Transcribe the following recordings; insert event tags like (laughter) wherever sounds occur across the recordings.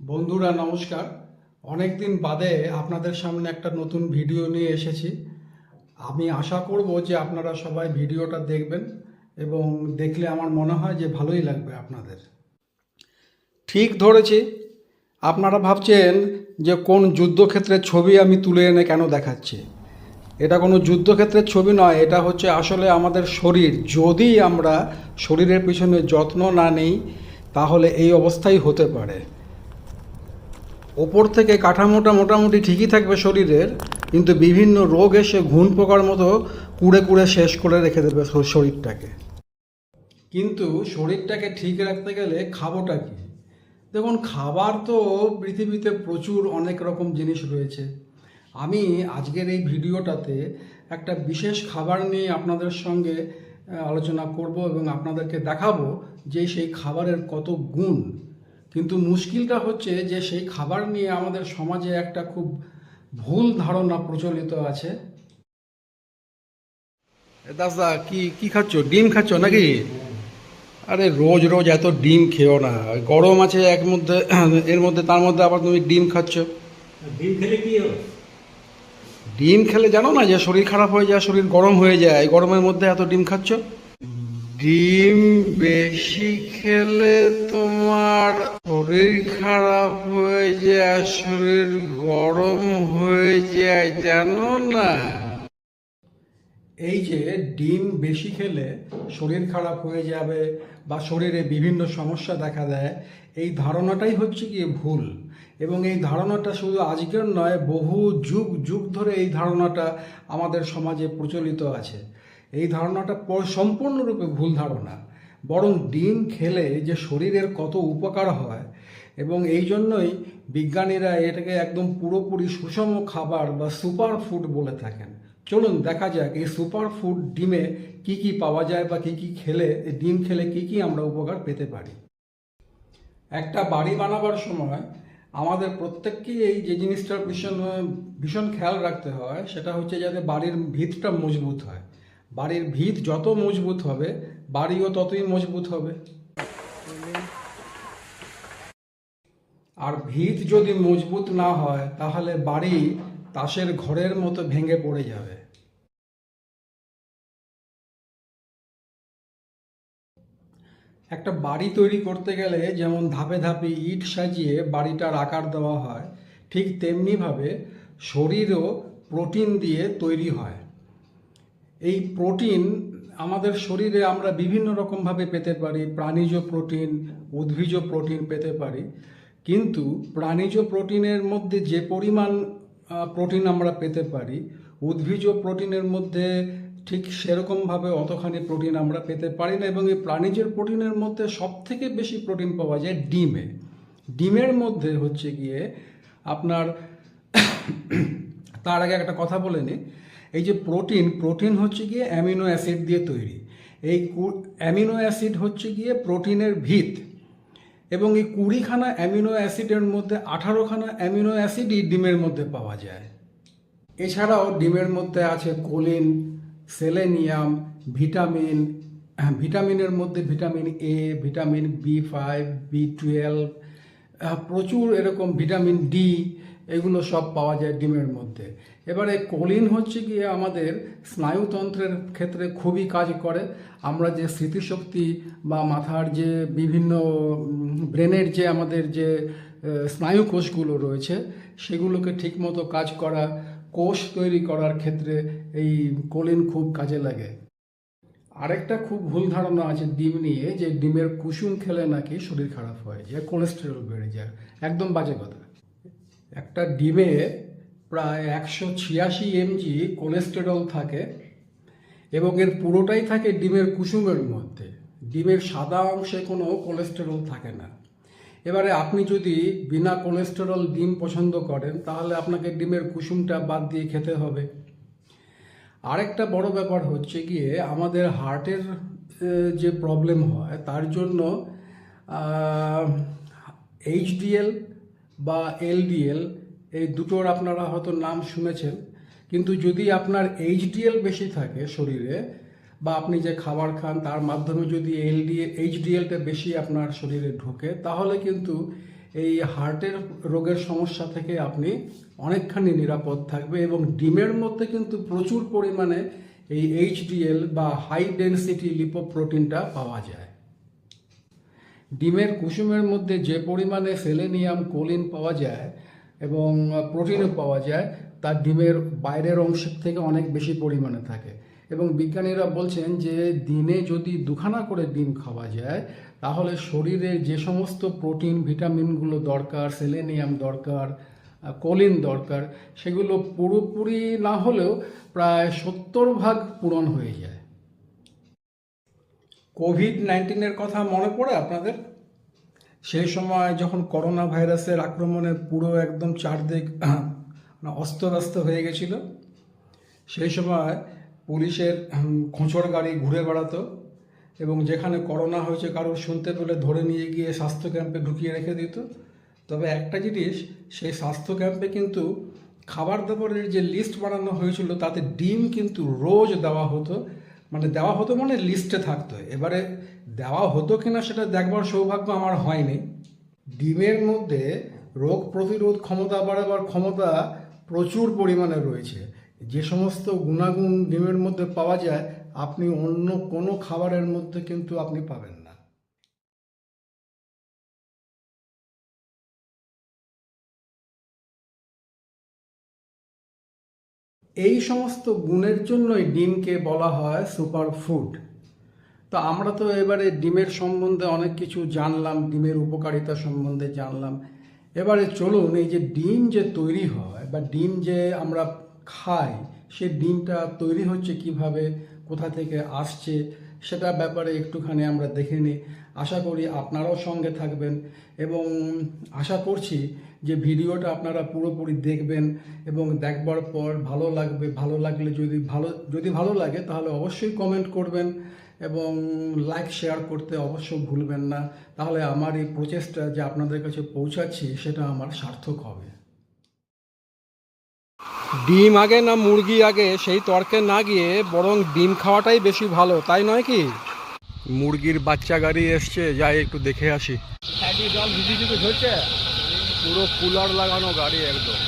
বন্ধুরা, নমস্কার। অনেক দিন বাদে আপনাদের সামনে একটা নতুন ভিডিও নিয়ে এসেছি। আমি আশা করব যে আপনারা সবাই ভিডিওটা দেখবেন এবং দেখলে আমার মনে হয় যে ভালোই লাগবে আপনাদের। ঠিক ধরেছি, আপনারা ভাবছেন যে কোন যুদ্ধক্ষেত্রের ছবি আমি তুলে এনে কেন দেখাচ্ছি? এটা কোনো যুদ্ধক্ষেত্রের ছবি নয়, এটা হচ্ছে আসলে আমাদের শরীর। যদি আমরা শরীরের পিছনে যত্ন না নেই, তাহলে এই অবস্থাই হতে পারে। ওপর থেকে কাঠামোটা মোটামুটি ঠিকই থাকবে শরীরের, কিন্তু বিভিন্ন রোগ এসে ঘুণ পোকার মতো কুড়ে কুড়ে শেষ করে রেখে দেবে শরীরটাকে। কিন্তু শরীরটাকে ঠিক রাখতে গেলে খাবোটা কি? দেখুন, খাবার তো পৃথিবীতে প্রচুর অনেক রকম জিনিস রয়েছে। আমি আজকের এই ভিডিওটাতে একটা বিশেষ খাবার নিয়ে আপনাদের সঙ্গে আলোচনা করব এবং আপনাদেরকে দেখাবো যে সেই খাবারের কত গুণ। কিন্তু মুশকিলটা হচ্ছে যে সেই খাবার নিয়ে আমাদের সমাজে একটা খুব ভুল ধারণা প্রচলিত আছে। দাদা কি কি খাচ্ছ? ডিম খাচ্ছ নাকি? আরে রোজ রোজ এত ডিম খেও না। গরম আছে এক মধ্যে (clears throat) এর মধ্যে তার মধ্যে আবার তুমি ডিম খাচ্ছ। ডিম খেলে কি ডিম খেলে জানো না যে শরীর খারাপ হয়ে যায় শরীর গরম হয়ে যায়। গরমের মধ্যে এত ডিম খাচ্ছ? ডিম বেশি খেলে তোমার শরীর খারাপ হয়ে যায়, শরীর গরম হয়ে যায়, জানো না? এই যে ডিম বেশি খেলে শরীর খারাপ হয়ে যাবে বা শরীরে বিভিন্ন সমস্যা দেখা দেয়, এই ধারণাটাই হচ্ছে কি ভুল। এবং এই ধারণাটা শুধু আজকের নয়, বহু যুগ যুগ ধরে এই ধারণাটা আমাদের সমাজে প্রচলিত আছে। এই ধারণাটা সম্পূর্ণরূপে ভুল ধারণা। বরং ডিম খেলে যে শরীরের কত উপকার হয় এবং এই জন্যই বিজ্ঞানীরা এটাকে একদম পুরোপুরি সুষম খাবার বা সুপার ফুড বলে থাকেন। চলুন দেখা যাক এই সুপার ফুড ডিমে কি কি পাওয়া যায় বা কি কি খেলে, এই ডিম খেলে কি কি আমরা উপকার পেতে পারি। একটা বাড়ি বানাবার সময় আমাদের প্রত্যেককেই এই যে জিনিসটার ভীষণ ভীষণ খেয়াল রাখতে হয়, সেটা হচ্ছে যাতে বাড়ির ভিতটা মজবুত হয়। বাড়ির ভিত যত মজবুত হবে, বাড়িও ততই মজবুত হবে। আর ভিত যদি মজবুত না হয়, তাহলে বাড়ি তাসের ঘরের মতো ভেঙে পড়ে যাবে। একটা বাড়ি তৈরি করতে গেলে যেমন ধাপে ধাপে ইট সাজিয়ে বাড়িটার আকার দেওয়া হয়, ঠিক তেমনিভাবে শরীরও প্রোটিন দিয়ে তৈরি হয়। এই প্রোটিন আমাদের শরীরে আমরা বিভিন্ন রকমভাবে পেতে পারি, প্রাণীজ প্রোটিন উদ্ভিজ প্রোটিন পেতে পারি। কিন্তু প্রাণীজ প্রোটিনের মধ্যে যে পরিমাণ প্রোটিন আমরা পেতে পারি, উদ্ভিজ প্রোটিনের মধ্যে ঠিক সেরকমভাবে অতখানি প্রোটিন আমরা পেতে পারি না এবং এই প্রাণীজ প্রোটিনের মধ্যে সব থেকে বেশি প্রোটিন পাওয়া যায় ডিমে। ডিমের মধ্যে হচ্ছে গিয়ে আপনার, তার আগে একটা কথা বলে নিই এই যে প্রোটিন প্রোটিন হচ্ছে গিয়ে অ্যামিনো অ্যাসিড দিয়ে তৈরি। এই অ্যামিনো অ্যাসিড হচ্ছে গিয়ে প্রোটিনের ভিত এবং এই কুড়িখানা অ্যামিনো অ্যাসিডের মধ্যে আঠারোখানা অ্যামিনো অ্যাসিডই ডিমের মধ্যে পাওয়া যায়। এছাড়াও ডিমের মধ্যে আছে কোলিন সেলেনিয়াম ভিটামিন হ্যাঁ, ভিটামিনের মধ্যে vitamin A vitamin B five B twelve প্রচুর এরকম ভিটামিন ডি এগুলো সব পাওয়া যায় ডিমের মধ্যে। এবারে কোলিন হচ্ছে গিয়ে আমাদের স্নায়ুতন্ত্রের ক্ষেত্রে খুবই কাজ করে। আমরা যে স্মৃতিশক্তি বা মাথার যে বিভিন্ন ব্রেনের যে আমাদের যে স্নায়ু কোষগুলো রয়েছে, সেগুলোকে ঠিকমতো কাজ করা, কোষ তৈরি করার ক্ষেত্রে এই কোলিন খুব কাজে লাগে। আরেকটা খুব ভুল ধারণা আছে ডিম নিয়ে, যে ডিমের কুসুম খেলে নাকি শরীর খারাপ হয়, যে কোলেস্টেরল বেড়ে যায়। একদম বাজে কথা। একটা ডিমে প্রায় একশো ছিয়াশি এমজি কোলেস্টেরল থাকে এবং এর পুরোটাই থাকে ডিমের কুসুমের মধ্যে। ডিমের সাদা অংশে কোনো কোলেস্টেরল থাকে না। এবারে আপনি যদি বিনা কোলেস্টেরল ডিম পছন্দ করেন, তাহলে আপনাকে ডিমের কুসুমটা বাদ দিয়ে খেতে হবে। আরেকটা বড় ব্যাপার হচ্ছে গিয়ে আমাদের হার্টের যে প্রবলেম হয়, তার জন্য এইচডিএল বা এলডিএল এই দুটোর আপনারা হয়তো নাম শুনেছেন, কিন্তু যদি আপনার এইচডিএল বেশি থাকে শরীরে, বা আপনি যে খাবার খান, তার মাধ্যমে যদি এলডিএল এইচডিএলটা বেশি আপনার শরীরে ঢোকে, তাহলে কিন্তু এই হার্টের রোগের সমস্যা থেকে আপনি অনেকখানি নিরাপদ থাকবে এবং ডিমের মধ্যে কিন্তু প্রচুর পরিমাণে এই এইচডিএল বা হাই ডেনসিটি লিপোপ্রোটিনটা পাওয়া যায়। ডিমের কুসুমের মধ্যে যে পরিমাণে সেলেনিয়াম কোলিন পাওয়া যায় এবং প্রোটিনও পাওয়া যায়, তার ডিমের বাইরের অংশের থেকে অনেক বেশি পরিমাণে থাকে। এবং বিজ্ঞানীরা বলছেন যে দিনে যদি দুখানা করে ডিম খাওয়া যায়, তাহলে শরীরে যে সমস্ত প্রোটিন, ভিটামিনগুলো দরকার, সেলেনিয়াম দরকার, কলিন দরকার, সেগুলো পুরোপুরি না হলেও প্রায় সত্তর ভাগ পূরণ হয়ে যায়। কোভিড নাইন্টিনের কথা মনে পড়ে আপনাদের? সেই সময় যখন করোনা ভাইরাসের আক্রমণে পুরো একদম চারদিক মানে অস্তব্যস্ত হয়ে গেছিল, সেই সময় পুলিশের খোঁচড় গাড়ি ঘুরে বেড়াতো এবং যেখানে করোনা হয়েছে কারোর শুনতে পেলে ধরে নিয়ে গিয়ে স্বাস্থ্য ক্যাম্পে ঢুকিয়ে রেখে দিত। তবে একটা জিনিস, সেই স্বাস্থ্য ক্যাম্পে কিন্তু খাবার দাবারের যে লিস্ট বানানো হয়েছিল, তাতে ডিম কিন্তু রোজ দেওয়া হতো। মানে দেওয়া হতো মানে লিস্টে থাকতো। এবারে দেওয়া হতো কিনা সেটা দেখবার সৌভাগ্য আমার হয়নি। ডিমের মধ্যে রোগ প্রতিরোধ ক্ষমতা বাড়াবার ক্ষমতা প্রচুর পরিমাণে রয়েছে। যে সমস্ত গুণাগুণ ডিমের মধ্যে পাওয়া যায়, আপনি অন্য কোনো খাবারের মধ্যে কিন্তু আপনি পাবেন না। এই সমস্ত গুণের জন্যই ডিমকে বলা হয় সুপার ফুড তো আমরা তো এবারে ডিমের সম্বন্ধে অনেক কিছু জানলাম, ডিমের উপকারিতা সম্বন্ধে জানলাম। এবারে চলুন এই যে ডিম যে তৈরি হয় বা ডিম যে আমরা খাই, সে ডিমটা তৈরি হচ্ছে কীভাবে, কোথা থেকে আসছে, সেটা ব্যাপারে একটুখানি আমরা দেখে নিই। আশা করি আপনারাও সঙ্গে থাকবেন এবং আশা করছি যে ভিডিওটা আপনারা পুরোপুরি দেখবেন এবং দেখবার পর ভালো লাগবে। ভালো লাগলে যদি ভালো যদি ভালো লাগে তাহলে অবশ্যই কমেন্ট করবেন। এবং লাইক শেয়ার করতে অবশ্যই ভুলবেন না। তাহলে আমার এই প্রচেষ্টা যে আপনাদের কাছে পৌঁছাচ্ছি সেটা আমার সার্থক হবে। ডিম আগে না মুরগি আগে সেই তর্কে না গিয়ে বরং ডিম খাওয়াটাই বেশি ভালো তাই নয় কি? মুরগির বাচ্চা গাড়ি এসছে যাই একটু দেখে আসি। জল ভিজি ভিজি ঝরছে পুরো কুলার লাগানো গাড়ি একদম।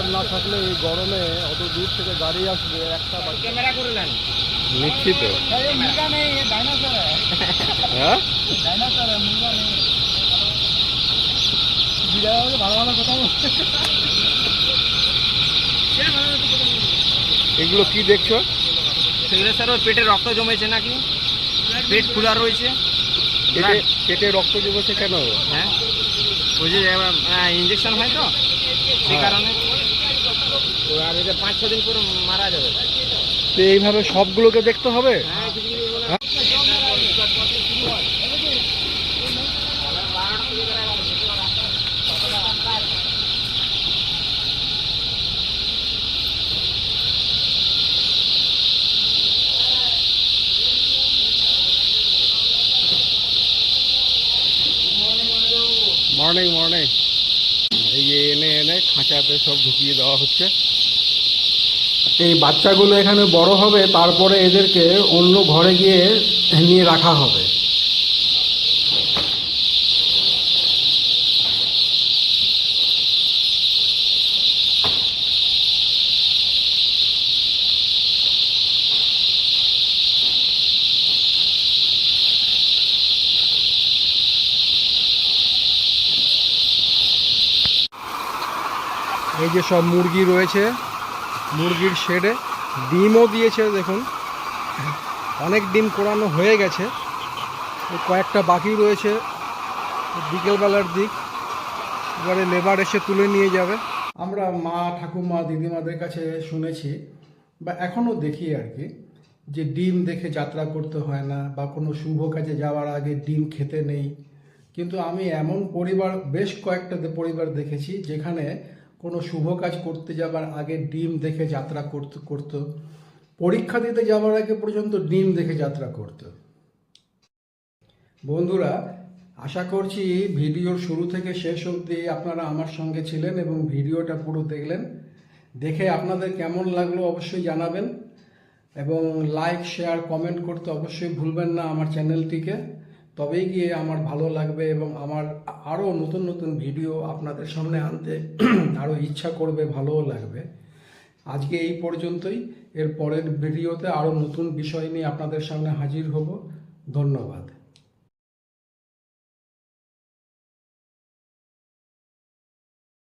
কুলার না থাকলে এই গরমে অত দূর থেকে গাড়ি আসবে একটা ক্যামেরা করে নেন। নিশ্চিত। মুরগা নেই ডাইনোসর হ্যাঁ? ডাইনোসর মুরগা নেই। ভালো ভালো কথা এগুলো কি দেখছ? সেগুলো স্যার ওর পেটে রক্ত জমেছে নাকি? পেট খোলা রয়েছে। কেটে রক্ত জমেছে কেন? হ্যাঁ? ওই যে ইঞ্জেকশন হয় তো সেই হ্যাঁ। কারণে। তো আর এটা পাঁচ ছ দিন পরে মারা যাবে। তো এইভাবে সবগুলোকে দেখতে হবে? হ্যাঁ এগুলো- মর্নিং মর্নিং। এই এনে এনে খাঁচাতে সব ঢুকিয়ে দেওয়া হচ্ছে। এই বাচ্চাগুলো এখানে বড় হবে, তারপরে এদেরকে অন্য ঘরে গিয়ে নিয়ে রাখা হবে। এই যে সব মুরগি রয়েছে মুরগির শেডে ডিমও দিয়েছে, দেখুন। অনেক ডিম কোরানো হয়ে গেছে। কয়েকটা বাকি রয়েছে বিকেলবেলার দিক। এবারে লেবার এসে তুলে নিয়ে যাবে। আমরা মা ঠাকুমা দিদিমাদের কাছে শুনেছি বা এখনও দেখি আর কি যে ডিম দেখে যাত্রা করতে হয় না বা কোনো শুভ কাজে যাওয়ার আগে ডিম খেতে নেই। কিন্তু আমি এমন পরিবার, বেশ কয়েকটা পরিবার দেখেছি যেখানে কোনো শুভ কাজ করতে যাবার আগে ডিম দেখে যাত্রা করতে, করতো। পরীক্ষা দিতে যাওয়ার আগে পর্যন্ত ডিম দেখে যাত্রা করতো। বন্ধুরা, আশা করছি ভিডিওর শুরু থেকে শেষ অবধি আপনারা আমার সঙ্গে ছিলেন এবং ভিডিওটা পুরো দেখলেন। দেখে আপনাদের কেমন লাগল অবশ্যই জানাবেন এবং লাইক শেয়ার কমেন্ট করতে অবশ্যই ভুলবেন না আমার চ্যানেলটিকে। তবেই গিয়ে আমার ভালো লাগবে এবং আমার আরও নতুন নতুন ভিডিও আপনাদের সামনে আনতে (clears throat) আরও ইচ্ছা করবে, ভালোও লাগবে। আজকে এই পর্যন্তই। এর পরের ভিডিওতে আরও নতুন বিষয় নিয়ে আপনাদের সামনে হাজির হব। ধন্যবাদ।